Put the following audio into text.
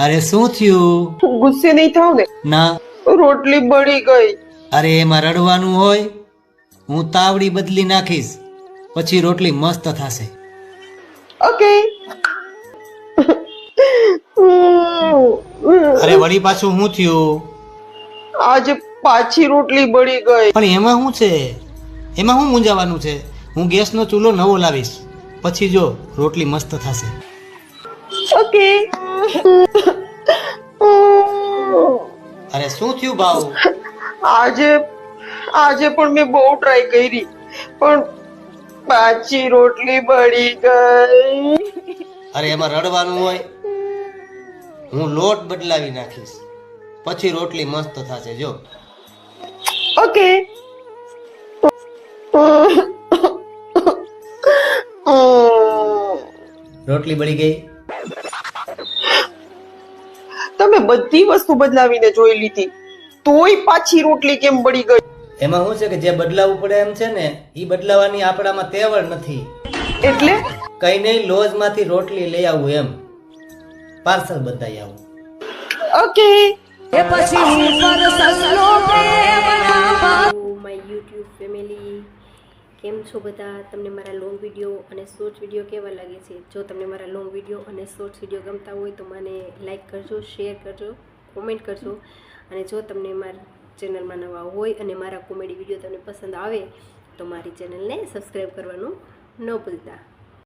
અરે શું થયું? ગુસ્સે નહીં થાવ ને? ના. રોટલી બળી ગઈ. અરે એમાં રડવાનું હોય? હું તાવડી બદલી નાખીશ. પછી રોટલી મસ્ત થશે. ઓકે. અરે વળી પાછું શું થયું? આજે પાછી રોટલી બળી ગઈ. પણ એમાં શું છે? એમાં શું મૂંઝાવાનું છે? હું ગેસનો ચૂલો નવો લાવીશ. પછી જો રોટલી મસ્ત થશે. ઓકે. અરે શું થયું ભાવ આજે આજે પણ મેં બહુ ટ્રાય કરી પણ પાછી રોટલી બળી ગઈ. અરે એમાં રડવાનું હોય. હું લોટ બદલાવી નાખીશ. પછી રોટલી મસ્ત થશે જો. ઓકે. રોટલી બળી ગઈ? તમે બધી વસ્તુ બદલાવીને જોઈ લીધી. તોય પાછી રોટલી કેમ બળી ગઈ? એમાં શું છે કે જે બદલાવવું પડે એમ છે ને એ બદલાવાની આપણામાં તેવળ નથી. એટલે? કઈ નહીં લોજમાંથી રોટલી લઈ આવું એમ. પાર્સલ બધાઈ આવું. Okay my YouTube family. કેમ છો બધા? તમને મારા લોંગ વીડિયો અને શોર્ટ વીડિયો કેવા લાગે છે? જો તમને મારા લોંગ વીડિયો અને શોર્ટ વીડિયો ગમતા હોય તો મને લાઇક કરજો શેર કરજો કોમેન્ટ કરજો. અને જો તમને મારી ચેનલમાં નવા હોય અને મારા કોમેડી વીડિયો તમને પસંદ આવે તો મારી ચેનલને સબસ્ક્રાઈબ કરવાનું ન ભૂલતા.